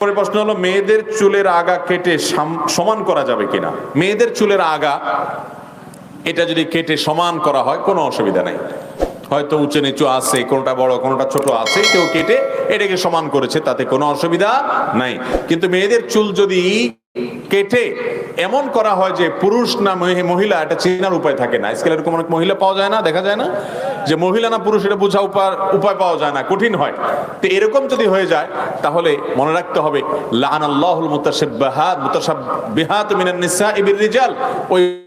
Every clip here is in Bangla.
পরে প্রশ্ন হলো, মেয়েদের চুলের আগা কেটে সাম- সমান করা যাবে কিনা? মেয়েদের চুলের আগা, এটা যদি কেটে সমান করা হয়, কোনো অসুবিধা নাই। হয়তো উঁচু নিচু আছে, কোনটা বড়, কোনটা ছোট আছে, কেউ কেটে এটাকে সমান করেছে, তাতে কোনো অসুবিধা নাই। কিন্তু মেয়েদের চুল যদি কেটে এমন করা হয় যে পুরুষ না মহি- মহিলা, এটা চেনার উপায় থাকে না। আজকাল এরকম অনেক মহিলা পাওয়া যায় না, দেখা যায় না? যে মহিলা না পুরুষ, এটা বোঝা উপায় উপায় পাওয়া যায় না, কঠিন হয়। তো এরকম যদি হয়ে যায়, তাহলে মনে রাখতে হবে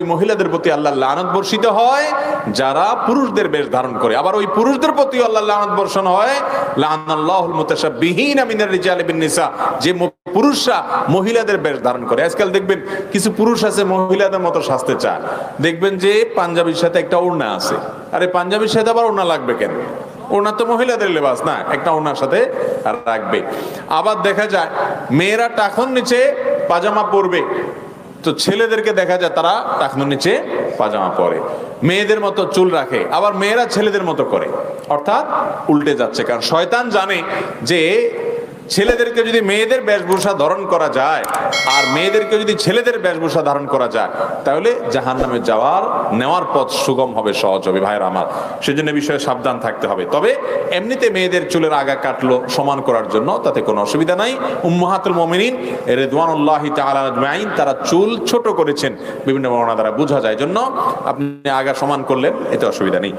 মহিলাদের বেশ ধারণ করে। পুরুষরা মহিলাদের বেশ ধারণ করে। আজকাল দেখবেন, কিছু পুরুষ আছে মহিলাদের মতো সাজতে চায়। দেখবেন যে পাঞ্জাবির সাথে একটা ওড়না আছে। আরে পাঞ্জাবির সাথে আবার ওড়না লাগবে কেন? ওড়না তো মহিলাদের লেবাস, না, একটা ওনার সাথে রাখবে। আবার দেখা যায়, মেয়েরা টাখন নিচে পাজামা পরবে। তো ছেলেদেরকে দেখা যায় তারা টাকনুর নিচে পাজামা পরে। মেয়েদের মতো চুল রাখে, আবার মেয়েরা ছেলেদের মতো করে। অর্থাৎ উল্টে যাচ্ছে, কারণ শয়তান জানে যে ছেলেদেরকে যদি মেয়েদের বেশভূষা ধারণ করা যায়, আর মেয়েদেরকে যদি ছেলেদের বেশভূষা ধারণ করা যায়, তাহলে জাহান নামে যাওয়ার, নেওয়ার পথ সুগম হবে, সহজ হবে। ভাইয়ের আমার, সেজন্য বিষয়ে সাবধান থাকতে হবে। তবে এমনিতে মেয়েদের চুলের আগা কাটলো সমান করার জন্য, তাতে কোনো অসুবিধা নাই। উম্মাহাতুল মুমিনিন রেদওয়ানুল্লাহি তাআলা আজমাইন, তারা চুল ছোট করেছেন। বিভিন্ন বর্ণনা দ্বারা বোঝা যায়। জন্য আপনি আগা সমান করলেন, এতে অসুবিধা নেই।